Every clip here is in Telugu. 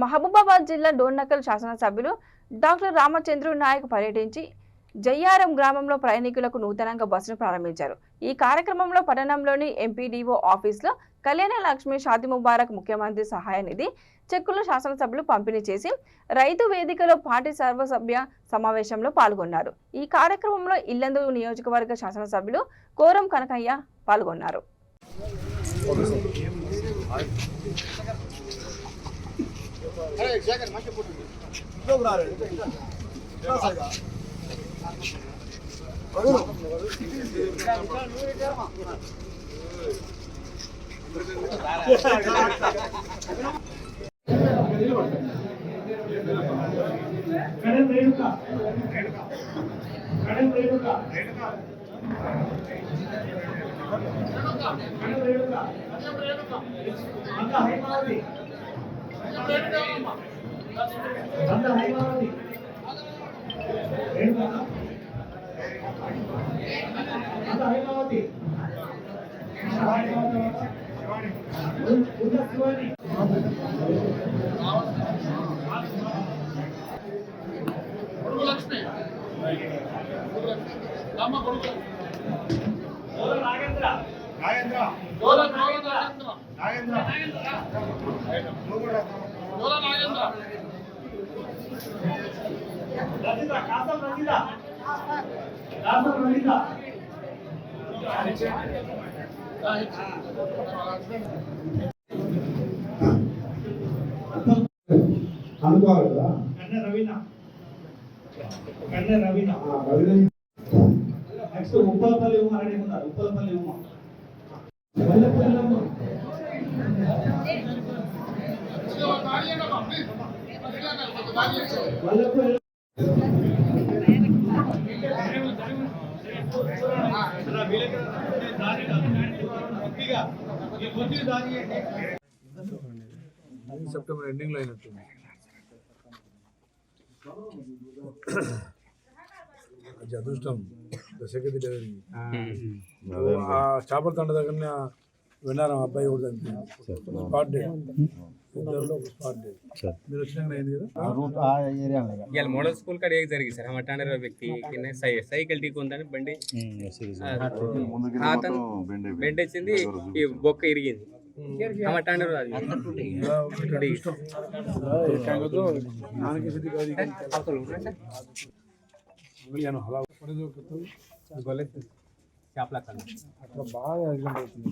మహబూబాబాద్ జిల్లా డోర్నకల్ శాసనసభ్యులు డాక్టర్ రామచంద్రు నాయక్ పర్యటించి జయ్యారం గ్రామంలో ప్రయాణికులకు నూతనంగా బస్సును ప్రారంభించారు. ఈ కార్యక్రమంలో పట్టణంలోని ఎంపీడీఓ ఆఫీసులో కళ్యాణ లక్ష్మి షాది ముబారక్ ముఖ్యమంత్రి సహాయ నిధి చెక్కులు శాసనసభ్యులు పంపిణీ చేసి రైతు వేదికలో పార్టీ సర్వసభ్య సమావేశంలో పాల్గొన్నారు. ఈ కార్యక్రమంలో ఇల్లందు నియోజకవర్గ శాసనసభ్యులు కోరం కనకయ్య పాల్గొన్నారు. கடன் ரேணுகா கடன் ரேணுகா ரேணுகா கடன் ரேணுகா அந்த ஹைமாவதி నాగేంద్ర నాగేంద్ర నాగేంద్ర నాగేంద్ర డోల నాగేంద్ర రజిత కాసం రజిత కాసం రజిత అనుకోవాలి? కదా కన్న రవీణ కన్న రవీణ ఆ రవిని నెక్స్ట్ ఉప్పలపల్లి ఉమ్మ రెడీ ఉన్నారు ఉప్పలపల్లి ఉమ్మ వల్లపల్లి ఉమ్మ సెప్టెంబర్ ఎండింగ్లో అయినట్టుంది అదృష్టం దశగతి ఆ చేపల తండ దగ్గర విన్నారం అబ్బాయి కూడా చనిపోయింది స్పాట్ డే ఇద్దరిలో ఒక స్పాట్ డే మీరు వచ్చినాక అయింది కదా మోడల్ స్కూల్ కాడ ఏం జరిగింది సార్? హమటాండర్ వ్యక్తి సైకిల్ ఢీకి ఉందని బండి వచ్చింది ఈ బొక్క ఇరిగింది. హమటాండర్ అది. చేపల కన్నా అట్లా బాగా యాక్సిడెంట్ అవుతుంది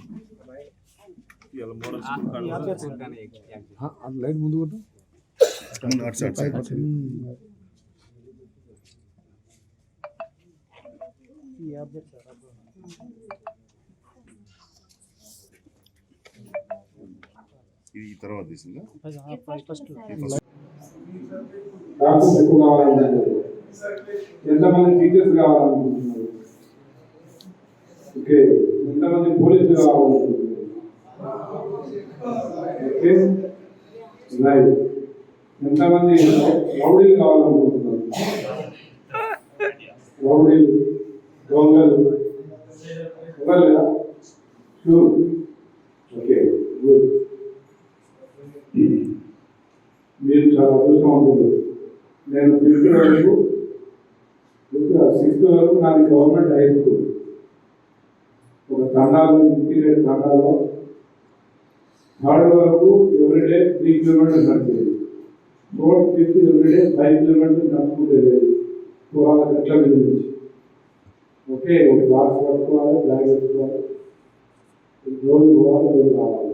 ఆ, ఆ లైట్ ముందు కొట్టు ఉమ్. ఇది తర్వాత తీసిందా డాక్టర్స్ ఎక్కువ కావాలనుకుంటున్నారు ఎంతమంది టీచర్స్ కావాలనుకుంటున్నారు ఓకే. ఎంతమంది పోలీసులు కావాలనుకుంటున్నారు ఓకే. రైట్. ఎంతమంది రౌడీలు కావాలనుకుంటున్నారు. రౌడీలు దొంగలు. ఎవరు? షూర్. Okay good. మీరు చాలా అదృష్టవంతులు నేను ఫిఫ్త్ వరకు సిక్స్త్ వరకు నాది గవర్నమెంట్ హై స్కూల్. ఒక తండాలో ఇంటీరియర్ తండాలో థర్డ్ వరకు ఎవ్రీడే త్రీ కిలోమీటర్స్ నడిచేది. Fourth fifth everyday five kilometres నడుచుకుంటేది. వెళ్ళేది గట్ల మీద నుంచి. ఓకే ఒక బాక్స్ పట్టుకోవాలి బ్యాగ్ పెట్టుకోవాలి. రోజు పోవాలి రోజు రావాలి